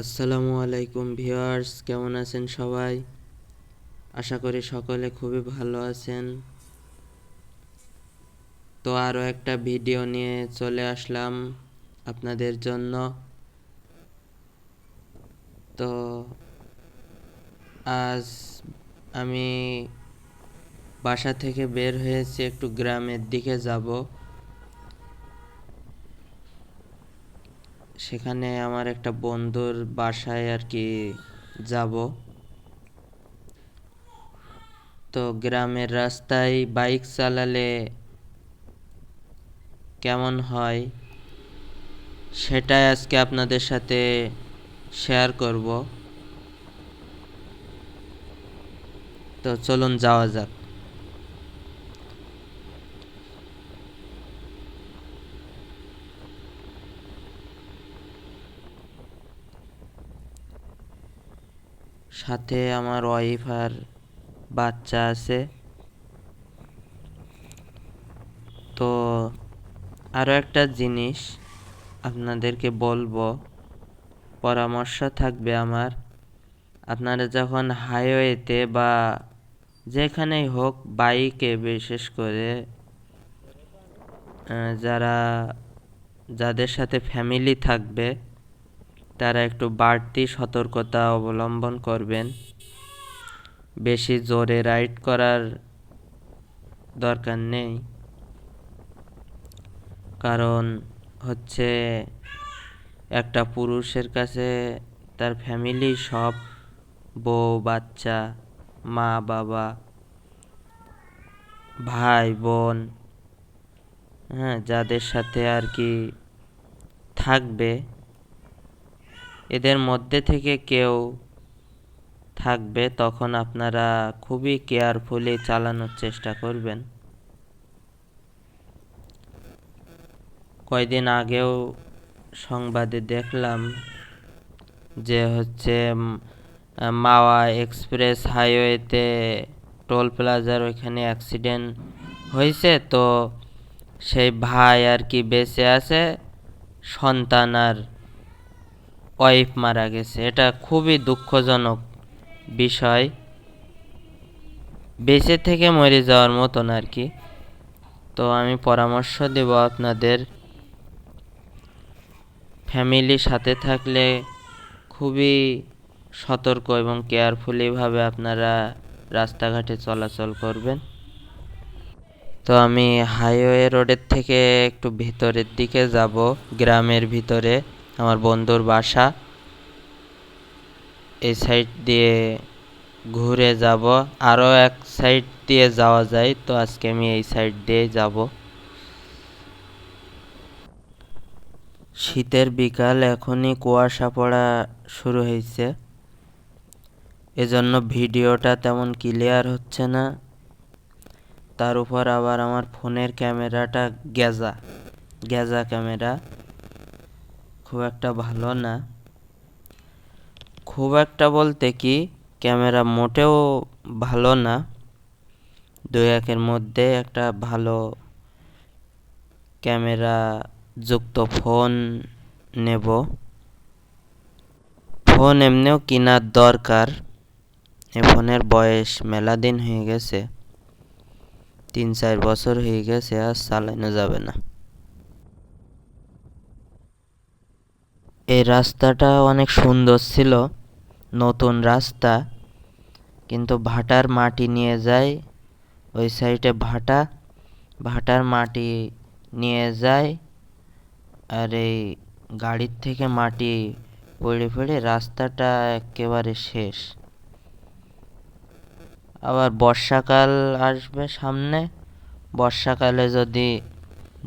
আসসালামু আলাইকুম ভিউয়ার্স, কেমন আছেন সবাই? আশা করি সকলে খুবই ভালো আছেন। তো আরও একটা ভিডিও নিয়ে চলে আসলাম আপনাদের জন্য। তো আজ আমি বাসা থেকে বের হয়েছি, একটু গ্রামের দিকে যাব। সেখানে আমার একটা বন্ধুর বাসায় আর কি যাব। তো গ্রামের রাস্তায় বাইক চালালে কেমন হয় সেটাই আজকে আপনাদের সাথে শেয়ার করব। তো চলুন যাওয়া যাক। সাথে আমার ওয়াইফ আর বাচ্চা আছে। তো আরও একটা জিনিস আপনাদেরকে বলব, পরামর্শ থাকবে আমার। আপনারা যখন হাইওয়েতে বা যেখানেই হোক বাইকে বিশেষ করে যারা, যাদের সাথে ফ্যামিলি থাকবে তারা একটু বাড়তি সতর্কতা অবলম্বন করবেন। বেশি জোরে রাইড করার দরকার নেই। কারণ হচ্ছে একটা পুরুষের কাছে তার ফ্যামিলি সব বউ, বাচ্চা, মা, বাবা, ভাই, বোন হ্যাঁ যাদের সাথে আর কি থাকবে। এদের মধ্যে থেকে কেউ থাকবে, তখন আপনারা খুবই কেয়ারফুলি চালানোর চেষ্টা করবেন। কয়দিন আগেও সংবাদে দেখলাম যে হচ্ছে মাওয়া এক্সপ্রেস হাইওয়েতে টোল প্লাজার ওইখানে অ্যাক্সিডেন্ট হয়েছে, তো সেই ভাই আর কি বেঁচে আছে, সন্তান আর ওয়াইফ মারা গেছে। এটা খুবই দুঃখজনক বিষয়। বেঁচে থেকে মরে যাওয়ার মতন আর কি। তো আমি পরামর্শ দেব আপনাদের। ফ্যামিলির সাথে থাকলে খুবই সতর্ক এবং কেয়ারফুলিভাবে আপনারা রাস্তাঘাটে চলাচল করবেন। তো আমি হাইওয়ে রোডের থেকে একটু ভিতরের দিকে যাব, গ্রামের ভিতরে। আমার বন্ধুর বাসা। এই সাইড দিয়ে ঘুরে যাব। আরও এক সাইড দিয়ে যাওয়া যায়, তো আজকে আমি এই সাইড দিয়ে যাব। শীতের বিকাল, এখনই কুয়াশা পড়া শুরু হয়েছে। এজন্য ভিডিওটা তেমন ক্লিয়ার হচ্ছে না। তার উপর আবার আমার ফোনের ক্যামেরাটা গেজা গেজা ক্যামেরা। খুব একটা ভালো না। খুব একটা বলতে কি, ক্যামেরা মোটেও ভালো না। দুই একের মধ্যে একটা ভালো ক্যামেরা যুক্ত ফোন নেব। ফোন এমনিও কেনার দরকার। এ ফোনের বয়স মেলা দিন হয়ে গেছে। তিন চার বছর হয়ে গেছে আর চালানো যাবে না। এই রাস্তাটা অনেক সুন্দর ছিল, নতুন রাস্তা। কিন্তু ভাটার মাটি নিয়ে যায়, ওই সাইডে ভাটা, ভাটার মাটি নিয়ে যায়, আর এই গাড়ির থেকে মাটি পড়ে পড়ে রাস্তাটা একেবারে শেষ। আবার বর্ষাকাল আসবে সামনে, বর্ষাকালে যদি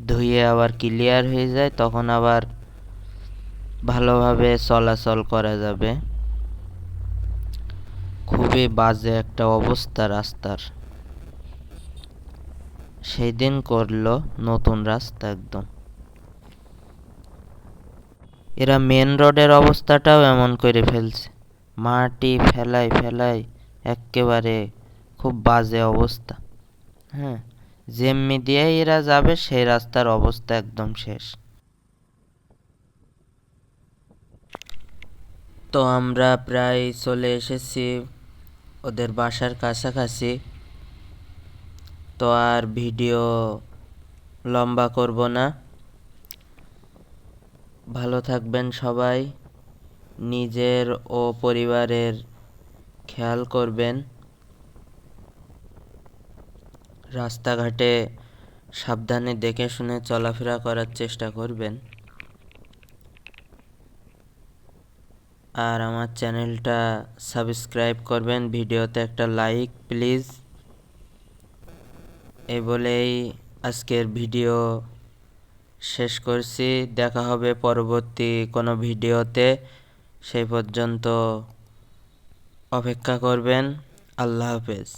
ধুয়ে আবার ক্লিয়ার হয়ে যায়, তখন আবার ভালোভাবে চলাচল করা যাবে। খুবই বাজে একটা অবস্থা রাস্তার। সেই দিন করল নতুন রাস্তা একদম। এরা মেন রোডের অবস্থাটাও এমন করে ফেলছে। মাটি ফেলাই ফেলাই একেবারে খুব বাজে অবস্থা। হ্যাঁ যেমনি দিয়ে এরা যাবে, সেই রাস্তার অবস্থা একদম শেষ। তো আমরা প্রায় চলে এসেছি ওদের বাসার কাছাকাছি। তো আর ভিডিও লম্বা করব না। ভালো থাকবেন সবাই। নিজের ও পরিবারের খেয়াল করবেন। রাস্তাঘাটে সাবধানে দেখে শুনে চলাফেরা করার চেষ্টা করবেন। আর আমার চ্যানেলটা সাবস্ক্রাইব করবেন, ভিডিওতে একটা লাইক, প্লিজ। এই বলেই আজকের ভিডিও শেষ করছি। দেখা হবে পরবর্তী কোনো ভিডিওতে। সেই পর্যন্ত অপেক্ষা করবেন। আল্লাহ হাফেজ।